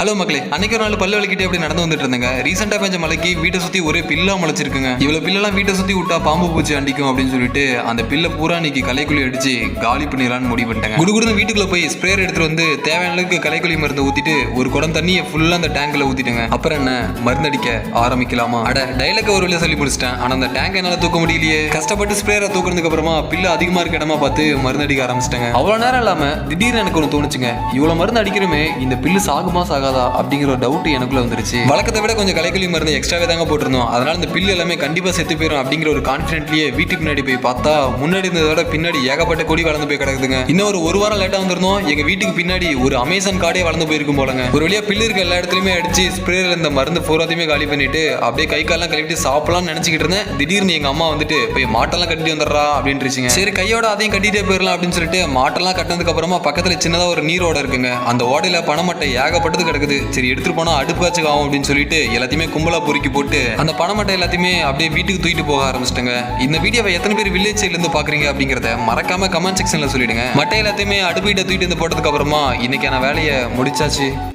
Hello மக்களே அன்னைக்கு ஒரு நாள் பல்லு வலிக்கிட்டே அப்படி நடந்து வந்துட்டு இருந்தேங்க? ரீசெண்டாக பெஞ்ச மலைக்கு வீட்டை சுற்றி ஒரே பில்லா முளைச்சிருக்குங்க. இவ்வளோ பில்லெல்லாம் வீட்டை சுற்றி விட்டா பாம்பு பூச்சி அண்டிக்கும் அப்படின்னு சொல்லிட்டு அந்த பில்லை பூரா இன்னைக்கு கலைக்குழி அடிச்சு காலி பண்ணிடலாம்னு முடிவு பண்ணிட்டேங்க. குடுகுடுன்னு வீட்டுக்குள்ள போய் ஸ்ப்ரேயர் எடுத்துட்டு வந்து தேவையான அளவுக்கு கலைக்குழி மருந்து ஊற்றிட்டு ஒரு குடம் தண்ணியை ஃபுல்லாக அந்த டேங்கில் ஊற்றிட்டேங்க அப்புறம் என்ன? மருந்து அடிக்க ஆரம்பிக்கலாமா? அட டைலக்க ஒரு வழியாக சொல்லி முடிச்சிட்டேன். ஆனால் அந்த டேங்க் என்னால் தூக்க முடியலையே. கஷ்டப்பட்டு ஸ்ப்ரேயரை தூக்குறதுக்கு அப்புறமா பில்லு அதிகமாக இருக்க இடமா பார்த்து மருந்து அடிக்க ஆரம்பிச்சிட்டேங்க. அவ்வளோ நேரம் இல்லாமல் திடீர்னு எனக்கு ஒன்று தோணுச்சுங்க. இவ்வளோ மருந்து அடிக்கிறோமே இந்த பில்லு சாகுமா ஆகாதா அப்படிங்கிற ஒரு டவுட் எனக்குள்ள வந்துருச்சு. வழக்கத்தை விட கொஞ்சம் கலைக்கொல்லி மருந்து எக்ஸ்ட்ராவே தாங்க போட்டிருந்தோம். அதனால இந்த பில்லு எல்லாமே கண்டிப்பா செத்து போயிடும் அப்படிங்கிற ஒரு கான்ஃபிடென்ட்லயே வீட்டுக்கு முன்னாடி போய் பார்த்தா முன்னாடி இருந்ததோட பின்னாடி ஏகப்பட்ட கொடி வளர்ந்து போய் கிடக்குதுங்க. இன்னும் ஒரு ஒரு வாரம் லேட்டா வந்திருந்தோம். எங்க வீட்டுக்கு பின்னாடி ஒரு அமேசான் காடே வளர்ந்து போயிருக்கும் போலங்க. ஒரு வழியா பில்லு இருக்க எல்லா இடத்துலயுமே அடிச்சு ஸ்ப்ரேல இந்த மருந்து பூராத்தையுமே காலி பண்ணிட்டு அப்படியே கை காலெல்லாம் கழுவிட்டு சாப்பிடலாம்னு நினைச்சுக்கிட்டு இருந்தேன். திடீர்னு எங்க அம்மா வந்துட்டு போய் மாட்டெல்லாம் கட்டிட்டு வந்துடுறா அப்படின்ட்டுருச்சுங்க சரி கையோட அதையும் கட்டிட்டே போயிடலாம் அப்படின்னு சொல்லிட்டு மாட்டெல்லாம் கட்டினதுக்கு அப்புறமா பக்கத்துல சின்னதா ஒரு நீர் ஓடை இருக்குங்க. அந்த ஓடையில பணமட்டை ஏகப்பட்டது கிடக்குது சரி எடுத்துட்டு போனா அடுப்பு காய்ச்சல் ஆகும் அப்படின்னு சொல்லிட்டு எல்லாத்தையுமே கும்பலா பொறுக்கி போட்டு அந்த பணமட்டை எல்லாத்தையுமே அப்படியே வீட்டுக்கு தூக்கிட்டு போக ஆரம்பிச்சிட்டாங்க. இந்த வீடியோவை எத்தனை பேர் வில்லேஜ் சைட்ல இருந்து பாக்குறீங்க அப்படிங்கறத மறக்காம கமெண்ட் செக்ஷன்ல சொல்லிடுங்க. மட்டை எல்லாத்தையுமே அடுப்பு கிட்ட தூக்கிட்டு வந்து போட்டதுக்கு அப்புறமா இன்னைக்கான வேலையை முடிச்சாச்சு.